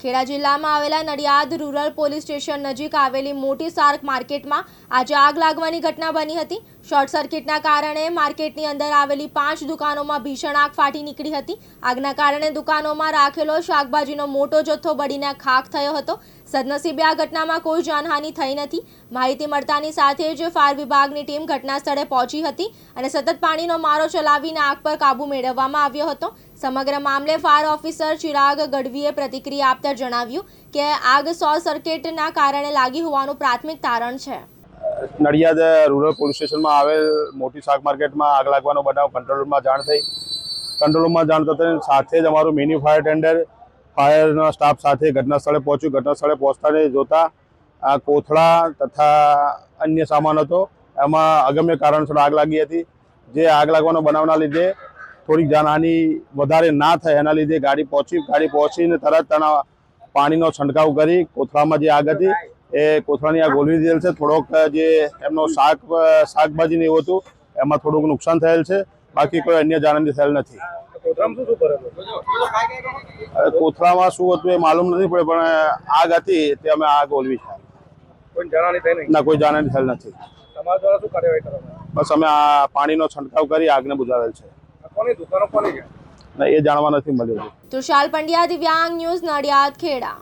ખેડા જિલ્લામાં આવેલા Nadiad rural police station નજીક આવેલી મોટી સાર્ક માર્કેટમાં આજે આગ લાગવાની ઘટના બની હતી. શોર્ટ સર્કિટના કારણે માર્કેટની અંદર આવેલી પાંચ દુકાનોમાં ભીષણ આગ ફાટી નીકળી હતી. આગના કારણે દુકાનોમાં રાખેલો શાકભાજીનો મોટો જથ્થો બળીને ખાખ થયો હતો. સદનસીબે આ ઘટનામાં કોઈ જાનહાનિ થઈ નથી. માહિતી મળતાની સાથે જ ફાયર વિભાગની ટીમ ઘટના સ્થળે પહોંચી હતી અને સતત પાણીનો મારો ચલાવીને આગ પર કાબુ મેળવવામાં આવ્યો હતો. સમગ્ર મામલે ફાયર ઓફિસર ચિરાગ ગઢવીએ પ્રતિક્રિયા આપતા જણાવ્યું કે આગ શોર્ટ સર્કિટના કારણે લાગી હોવાનું પ્રાથમિક તારણ છે. નડિયાદ રૂરલ પોલીસ સ્ટેશનમાં આવેલ મોટી શાક માર્કેટમાં આગ લાગવાનો બનાવ કંટ્રોલ રૂમમાં જાણ થઈ. કંટ્રોલ રૂમમાં જાણ થતાં સાથે જ અમારું મિની ફાયર ટેન્ડર, ફાયરના સ્ટાફ સાથે ઘટના સ્થળે પહોંચ્યું. ઘટના સ્થળે પહોંચતાને જોતા આ કોથળા તથા અન્ય સામાન હતો. એમાં અગમ્ય કારણસર આગ લાગી હતી. જે આગ લાગવાનો બનાવના લીધે થોડીક જાનહાનિ વધારે ના થાય એના લીધે ગાડી પહોંચી, ગાડી પહોંચીને તરત તેના પાણીનો છંટકાવ કરી કોથળામાં જે આગ હતી એ કોથળાની આગ ઓલવી દીધેલ છે. થોડોક જે એમનો શાક શાકભાજી એવું હતું એમાં થોડુંક નુકસાન થયેલ છે. બાકી કોઈ અન્ય જાનહાની થયેલ નથી. કોથળામાં શું હતું એ માલુમ નથી પડે પણ આગ હતી તે અમે આગ ઓલવી છે. ના કોઈ જાનહાની થયેલ નથી. તમારા દ્વારા શું કાર્યવાહી કરવામાં બસ અમે આ પાણીનો છંટકાવ કરી આગને બુઝાવેલ છે. આ કોની દુકાનો કોની છે? ને એ જાણવા નથી મળ્યું. તુષાલ પંડ્યા દિવ્યાંગ ન્યૂઝ નડિયાદ ખેડા.